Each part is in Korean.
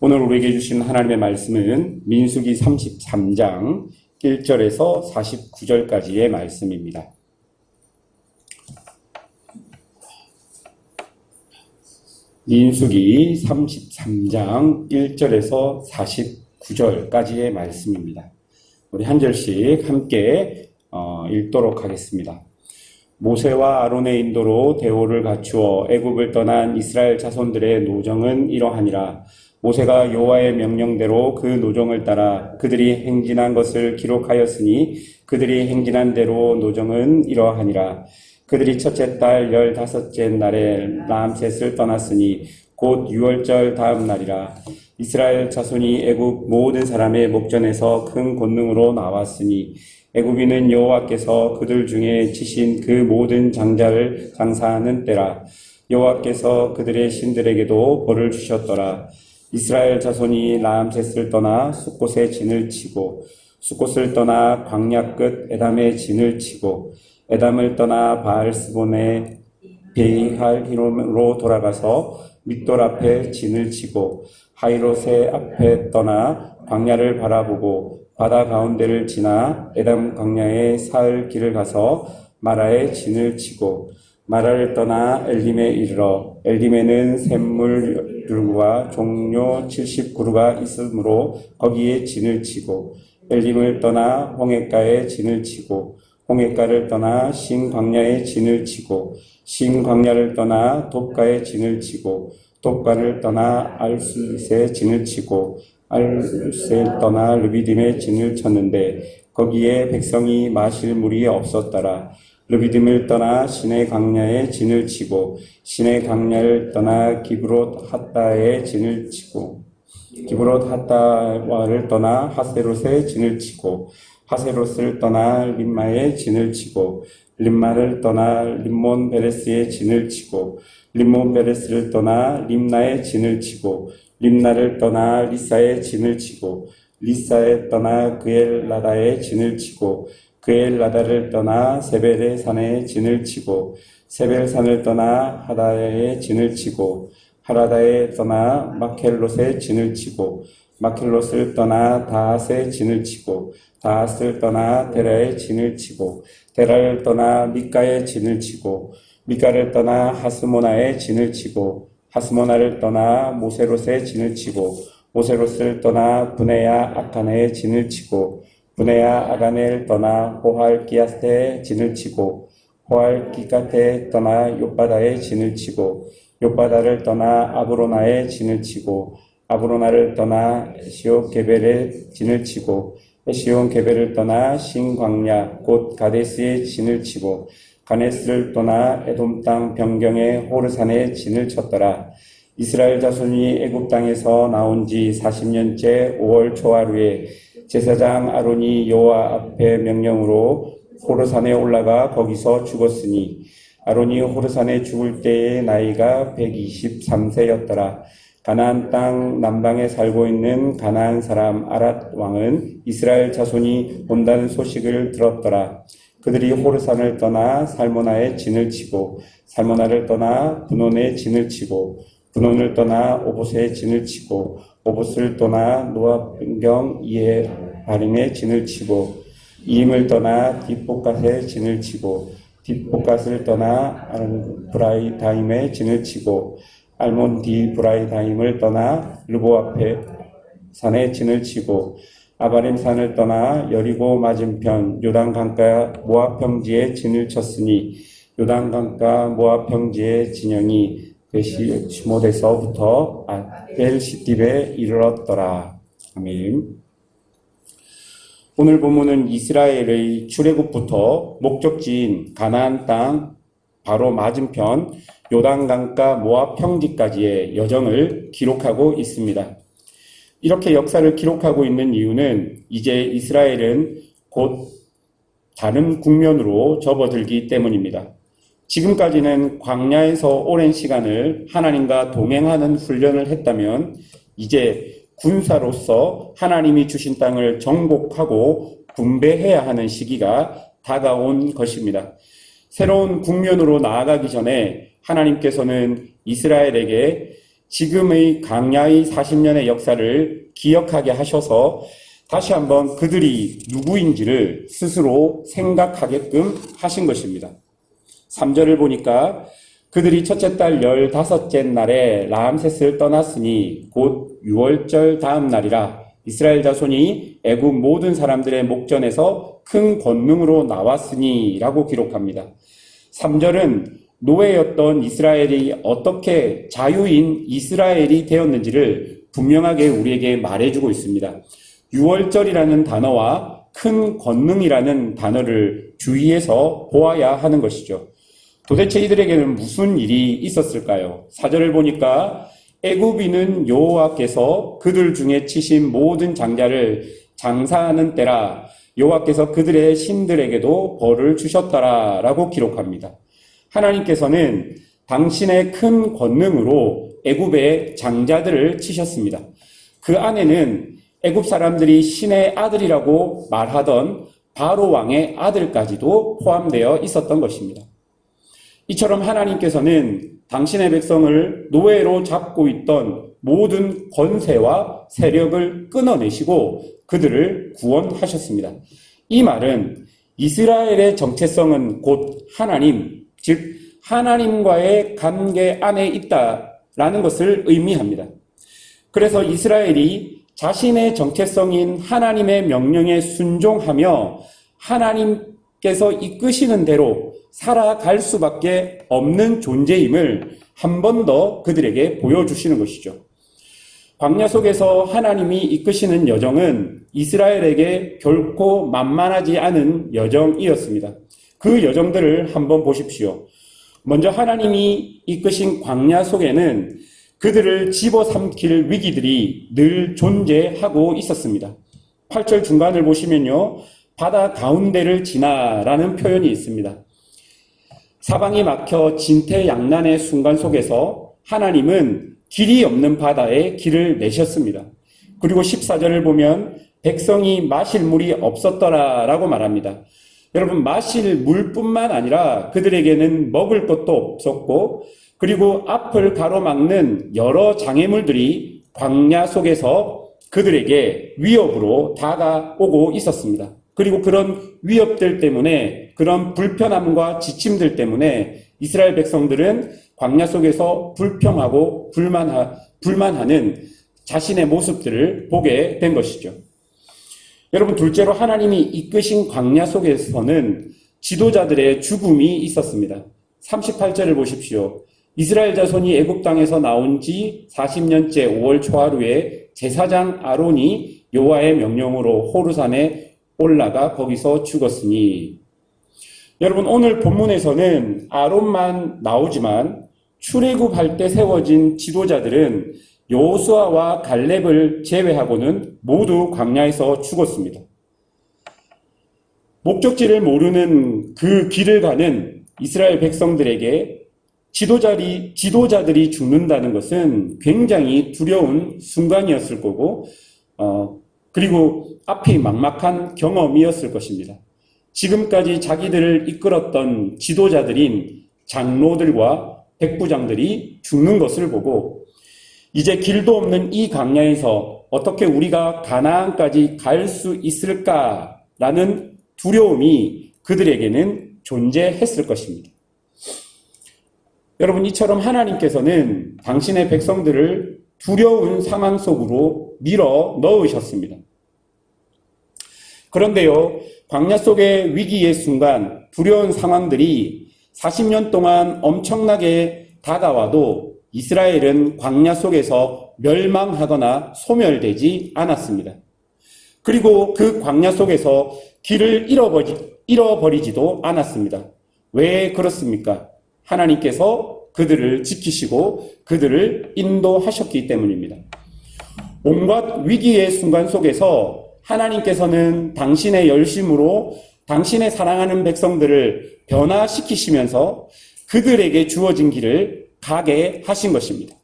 오늘 우리에게 주신 하나님의 말씀은 민수기 33장 1절에서 49절까지의 말씀입니다. 민수기 33장 1절에서 49절까지의 말씀입니다. 우리 한 절씩 함께 어, 읽도록 하겠습니다. 모세와 아론의 인도로 대오를 갖추어 애굽을 떠난 이스라엘 자손들의 노정은 이러하니라. 모세가 여호와의 명령대로 그 노정을 따라 그들이 행진한 것을 기록하였으니 그들이 행진한 대로 노정은 이러하니라. 그들이 첫째 달 열다섯째 날에 라암셋을 떠났으니 곧 유월절 다음 날이라. 이스라엘 자손이 애굽 모든 사람의 목전에서 큰 권능으로 나왔으니 애굽인은 여호와께서 그들 중에 치신 그 모든 장자를 장사하는 때라. 여호와께서 그들의 신들에게도 벌을 주셨더라. 이스라엘 자손이 라암셋을 떠나 숫곳에 진을 치고 숫곳을 떠나 광야 끝 에담에 진을 치고 에담을 떠나 바알스본의 베이할 히롬으로 돌아가서 밑돌 앞에 진을 치고 하이롯의 앞에 떠나 광야를 바라보고 바다 가운데를 지나 에담 광야의 사흘 길을 가서 마라에 진을 치고 마라를 떠나 엘림에 이르러 엘림에는 샘물 들과 종료 70그루가 있으므로 거기에 진을 치고 엘림을 떠나 홍해가에 진을 치고 홍해가를 떠나 신광야에 진을 치고 신광야를 떠나 돕가에 진을 치고 돕가를 떠나 알술에 진을 치고 알술을 떠나 르비딤에 진을 쳤는데 거기에 백성이 마실 물이 없었더라. 르비딤을 떠나 신의 강야에 진을 치고 신의 강야를 떠나 기브롯 핫다에 진을 치고 기브롯 핫다와를 떠나 하세롯에 진을 치고 하세롯을 떠나 림마에 진을 치고 림마를 떠나 림몬 베레스에 진을 치고 림몬 베레스를 떠나 림나에 진을 치고 림나를 떠나 리사에 진을 치고 리사에 떠나 그엘라다에 진을 치고 그엘라다를 떠나 세벨의 산에 진을 치고 세벨 산을 떠나 하다에 진을 치고 하라다에 떠나 마켈롯에 진을 치고 마켈롯을 떠나 다핫에 진을 치고 다핫을 떠나 데라에 진을 치고 데라를 떠나 미가에 진을 치고 미가를 떠나 하스모나에 진을 치고 하스모나를 떠나 모세롯에 진을 치고 모세롯을 떠나 분해야 아카네에 진을 치고 분해야 아가네를 떠나 호할 기아스에 진을 치고 호할 기가테 떠나 요바다에 진을 치고 요바다를 떠나 아브로나에 진을 치고 아브로나를 떠나 시오 게벨에 진을 치고 시온 게벨을 떠나 신광야 곧 가데스에 진을 치고 가네스를 떠나 에돔 땅 변경의 호르산에 진을 쳤더라. 이스라엘 자손이 애굽 땅에서 나온 지 40년째 5월 초하루에 제사장 아론이 여호와 앞에 명령으로 호르산에 올라가 거기서 죽었으니 아론이 호르산에 죽을 때의 나이가 123세였더라. 가나안 땅 남방에 살고 있는 가나안 사람 아랏 왕은 이스라엘 자손이 온다는 소식을 들었더라. 그들이 호르산을 떠나 살모나에 진을 치고 살모나를 떠나 분온에 진을 치고 분온을 떠나 오봇에 진을 치고 오봇을 떠나 노아병경 이에 바림에 진을 치고 이임을 떠나 뒷복갓에 진을 치고 뒷복갓을 떠나 브라이다임에 진을 치고 알몬 디 브라이다임을 떠나 르보 앞에 산에 진을 치고 아바림 산을 떠나 여리고 맞은편 요단 강가 모압 평지에 진을 쳤으니 요단 강가 모압 평지의 진영이 베시모데서부터 아 벨시딥에 이르렀더라. 아멘. 오늘 본문은 이스라엘의 출애굽부터 목적지인 가나안 땅 바로 맞은편 요단강가 모압 평지까지의 여정을 기록하고 있습니다. 이렇게 역사를 기록하고 있는 이유는 이제 이스라엘은 곧 다른 국면으로 접어들기 때문입니다. 지금까지는 광야에서 오랜 시간을 하나님과 동행하는 훈련을 했다면 이제 군사로서 하나님이 주신 땅을 정복하고 분배해야 하는 시기가 다가온 것입니다. 새로운 국면으로 나아가기 전에 하나님께서는 이스라엘에게 지금의 강야의 40년의 역사를 기억하게 하셔서 다시 한번 그들이 누구인지를 스스로 생각하게끔 하신 것입니다. 3절을 보니까 그들이 첫째 달 열다섯째 날에 라암셋을 떠났으니 곧 6월절 다음 날이라 이스라엘 자손이 애굽 모든 사람들의 목전에서 큰 권능으로 나왔으니라고 기록합니다. 3절은 노예였던 이스라엘이 어떻게 자유인 이스라엘이 되었는지를 분명하게 우리에게 말해주고 있습니다. 6월절이라는 단어와 큰 권능이라는 단어를 주의해서 보아야 하는 것이죠. 도대체 이들에게는 무슨 일이 있었을까요? 사절을 보니까 애굽인은 여호와께서 그들 중에 치신 모든 장자를 장사하는 때라 여호와께서 그들의 신들에게도 벌을 주셨더라라고 기록합니다. 하나님께서는 당신의 큰 권능으로 애굽의 장자들을 치셨습니다. 그 안에는 애굽 사람들이 신의 아들이라고 말하던 바로 왕의 아들까지도 포함되어 있었던 것입니다. 이처럼 하나님께서는 당신의 백성을 노예로 잡고 있던 모든 권세와 세력을 끊어내시고 그들을 구원하셨습니다. 이 말은 이스라엘의 정체성은 곧 하나님, 즉 하나님과의 관계 안에 있다라는 것을 의미합니다. 그래서 이스라엘이 자신의 정체성인 하나님의 명령에 순종하며 하나님께서 이끄시는 대로 살아갈 수밖에 없는 존재임을 한 번 더 그들에게 보여주시는 것이죠. 광야 속에서 하나님이 이끄시는 여정은 이스라엘에게 결코 만만하지 않은 여정이었습니다. 그 여정들을 한번 보십시오. 먼저 하나님이 이끄신 광야 속에는 그들을 집어삼킬 위기들이 늘 존재하고 있었습니다. 8절 중간을 보시면요. 바다 가운데를 지나라는 표현이 있습니다. 사방이 막혀 진퇴양난의 순간 속에서 하나님은 길이 없는 바다에 길을 내셨습니다. 그리고 14절을 보면 백성이 마실 물이 없었더라라고 말합니다. 여러분 마실 물뿐만 아니라 그들에게는 먹을 것도 없었고 그리고 앞을 가로막는 여러 장애물들이 광야 속에서 그들에게 위협으로 다가오고 있었습니다. 그리고 그런 위협들 때문에 그런 불편함과 지침들 때문에 이스라엘 백성들은 광야 속에서 불평하고 불만하, 불만하는 자신의 모습들을 보게 된 것이죠. 여러분, 둘째로 하나님이 이끄신 광야 속에서는 지도자들의 죽음이 있었습니다. 38절을 보십시오. 이스라엘 자손이 애굽 땅에서 나온 지 40년째 5월 초하루에 제사장 아론이 여호와의 명령으로 호르산에 올라가 거기서 죽었으니 여러분 오늘 본문에서는 아론만 나오지만 출애굽할 때 세워진 지도자들은 여호수아와 갈렙을 제외하고는 모두 광야에서 죽었습니다. 목적지를 모르는 그 길을 가는 이스라엘 백성들에게 지도자리, 지도자들이 죽는다는 것은 굉장히 두려운 순간이었을 거고, 어, 그리고 앞이 막막한 경험이었을 것입니다. 지금까지 자기들을 이끌었던 지도자들인 장로들과 백부장들이 죽는 것을 보고 이제 길도 없는 이 강야에서 어떻게 우리가 가나안까지 갈 수 있을까라는 두려움이 그들에게는 존재했을 것입니다. 여러분 이처럼 하나님께서는 당신의 백성들을 두려운 상황 속으로 밀어 넣으셨습니다. 그런데요, 광야 속의 위기의 순간, 두려운 상황들이 40년 동안 엄청나게 다가와도 이스라엘은 광야 속에서 멸망하거나 소멸되지 않았습니다. 그리고 그 광야 속에서 길을 잃어버리, 잃어버리지도 않았습니다. 왜 그렇습니까? 하나님께서 그들을 지키시고 그들을 인도하셨기 때문입니다. 온갖 위기의 순간 속에서 하나님께서는 당신의 열심으로 당신의 사랑하는 백성들을 변화시키시면서 그들에게 주어진 길을 가게 하신 것입니다.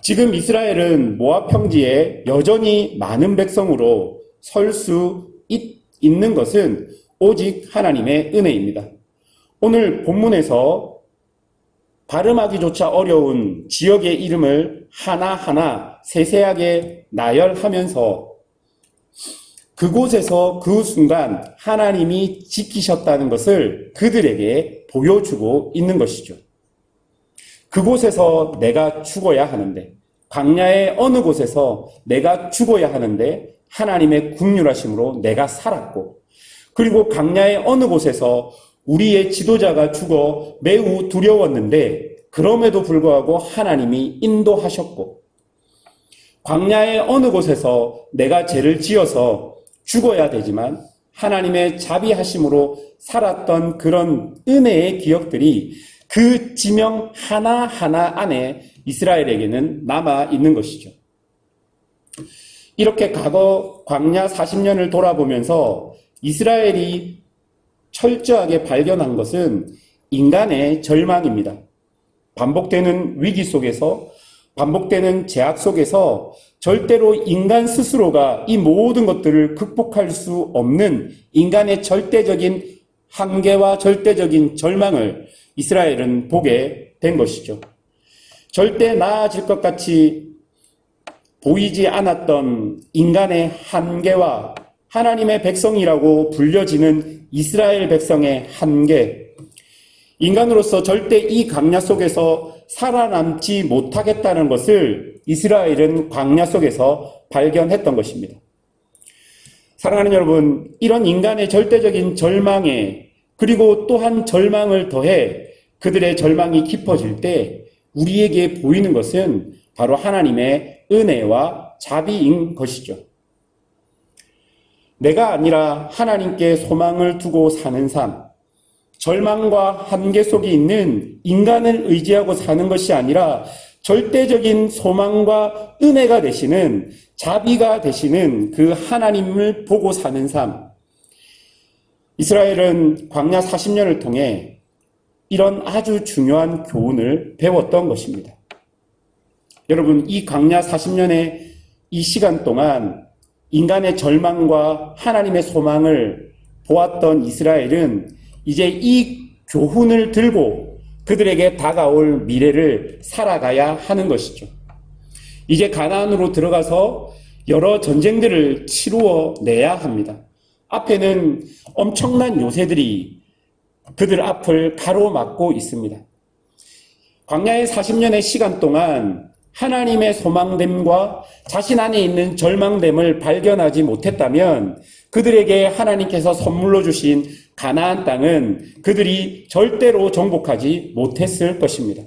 지금 이스라엘은 모압 평지에 여전히 많은 백성으로 설 수 있는 것은 오직 하나님의 은혜입니다. 오늘 본문에서 발음하기조차 어려운 지역의 이름을 하나하나 세세하게 나열하면서 그곳에서 그 순간 하나님이 지키셨다는 것을 그들에게 보여주고 있는 것이죠. 그곳에서 내가 죽어야 하는데, 광야의 어느 곳에서 내가 죽어야 하는데, 하나님의 국률하심으로 내가 살았고, 그리고 광야의 어느 곳에서 우리의 지도자가 죽어 매우 두려웠는데, 그럼에도 불구하고 하나님이 인도하셨고, 광야의 어느 곳에서 내가 죄를 지어서 죽어야 되지만 하나님의 자비하심으로 살았던 그런 은혜의 기억들이 그 지명 하나하나 안에 이스라엘에게는 남아 있는 것이죠. 이렇게 과거 광야 40년을 돌아보면서 이스라엘이 철저하게 발견한 것은 인간의 절망입니다. 반복되는 위기 속에서 반복되는 제약 속에서 절대로 인간 스스로가 이 모든 것들을 극복할 수 없는 인간의 절대적인 한계와 절대적인 절망을 이스라엘은 보게 된 것이죠. 절대 나아질 것 같이 보이지 않았던 인간의 한계와 하나님의 백성이라고 불려지는 이스라엘 백성의 한계, 인간으로서 절대 이 강야 속에서 살아남지 못하겠다는 것을 이스라엘은 광야 속에서 발견했던 것입니다. 사랑하는 여러분, 이런 인간의 절대적인 절망에 그리고 또한 절망을 더해 그들의 절망이 깊어질 때 우리에게 보이는 것은 바로 하나님의 은혜와 자비인 것이죠. 내가 아니라 하나님께 소망을 두고 사는 삶, 절망과 한계 속에 있는 인간을 의지하고 사는 것이 아니라 절대적인 소망과 은혜가 되시는 자비가 되시는 그 하나님을 보고 사는 삶. 이스라엘은 광야 40년을 통해 이런 아주 중요한 교훈을 배웠던 것입니다. 여러분, 이 광야 40년의 이 시간 동안 인간의 절망과 하나님의 소망을 보았던 이스라엘은 이제 이 교훈을 들고 그들에게 다가올 미래를 살아가야 하는 것이죠. 이제 가나안으로 들어가서 여러 전쟁들을 치루어 내야 합니다. 앞에는 엄청난 요새들이 그들 앞을 가로막고 있습니다. 광야의 40년의 시간 동안 하나님의 소망됨과 자신 안에 있는 절망됨을 발견하지 못했다면 그들에게 하나님께서 선물로 주신 가나안 땅은 그들이 절대로 정복하지 못했을 것입니다.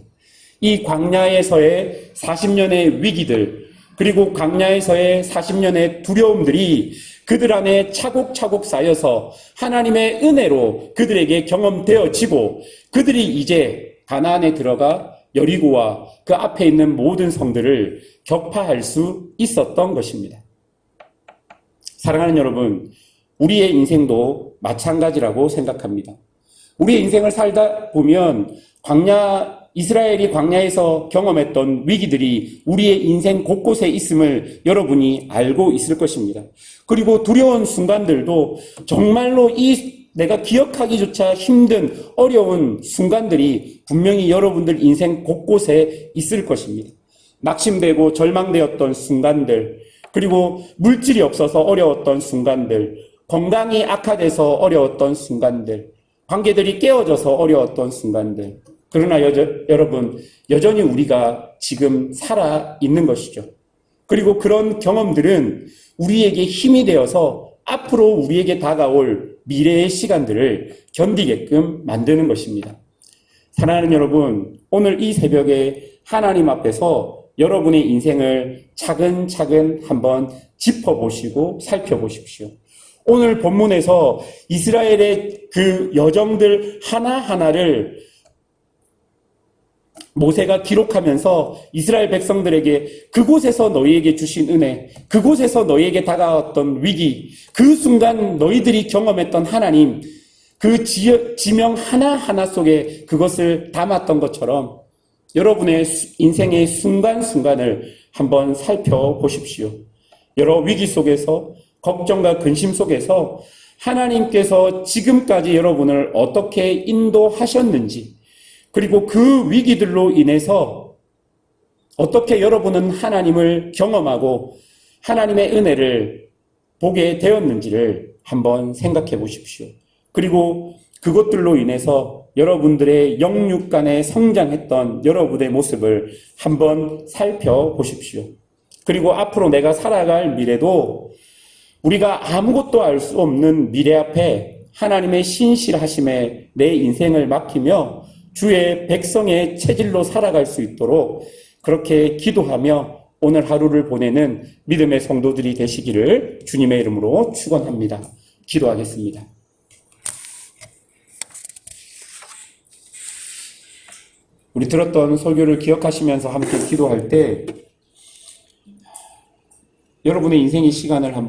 이 광야에서의 40년의 위기들, 그리고 광야에서의 40년의 두려움들이 그들 안에 차곡차곡 쌓여서 하나님의 은혜로 그들에게 경험되어지고 그들이 이제 가나안에 들어가 여리고와 그 앞에 있는 모든 성들을 격파할 수 있었던 것입니다. 사랑하는 여러분, 우리의 인생도 마찬가지라고 생각합니다. 우리의 인생을 살다 보면 광야 이스라엘이 광야에서 경험했던 위기들이 우리의 인생 곳곳에 있음을 여러분이 알고 있을 것입니다. 그리고 두려운 순간들도 정말로 이 내가 기억하기조차 힘든 어려운 순간들이 분명히 여러분들 인생 곳곳에 있을 것입니다. 낙심되고 절망되었던 순간들, 그리고 물질이 없어서 어려웠던 순간들, 건강이 악화돼서 어려웠던 순간들, 관계들이 깨어져서 어려웠던 순간들. 그러나 여저, 여러분, 여전히 우리가 지금 살아 있는 것이죠. 그리고 그런 경험들은 우리에게 힘이 되어서 앞으로 우리에게 다가올 미래의 시간들을 견디게끔 만드는 것입니다. 사랑하는 여러분, 오늘 이 새벽에 하나님 앞에서 여러분의 인생을 차근차근 한번 짚어보시고 살펴보십시오. 오늘 본문에서 이스라엘의 그 여정들 하나하나를 모세가 기록하면서 이스라엘 백성들에게 그곳에서 너희에게 주신 은혜, 그곳에서 너희에게 다가왔던 위기, 그 순간 너희들이 경험했던 하나님, 그 지명 하나하나 속에 그것을 담았던 것처럼 여러분의 인생의 순간순간을 한번 살펴보십시오. 여러 위기 속에서 걱정과 근심 속에서 하나님께서 지금까지 여러분을 어떻게 인도하셨는지, 그리고 그 위기들로 인해서 어떻게 여러분은 하나님을 경험하고 하나님의 은혜를 보게 되었는지를 한번 생각해 보십시오. 그리고 그것들로 인해서 여러분들의 영육 간에 성장했던 여러분의 모습을 한번 살펴보십시오. 그리고 앞으로 내가 살아갈 미래도 우리가 아무것도 알 수 없는 미래 앞에 하나님의 신실하심에 내 인생을 맡기며 주의 백성의 체질로 살아갈 수 있도록 그렇게 기도하며 오늘 하루를 보내는 믿음의 성도들이 되시기를 주님의 이름으로 축원합니다. 기도하겠습니다. 우리 들었던 설교를 기억하시면서 함께 기도할 때 여러분의 인생의 시간을 한번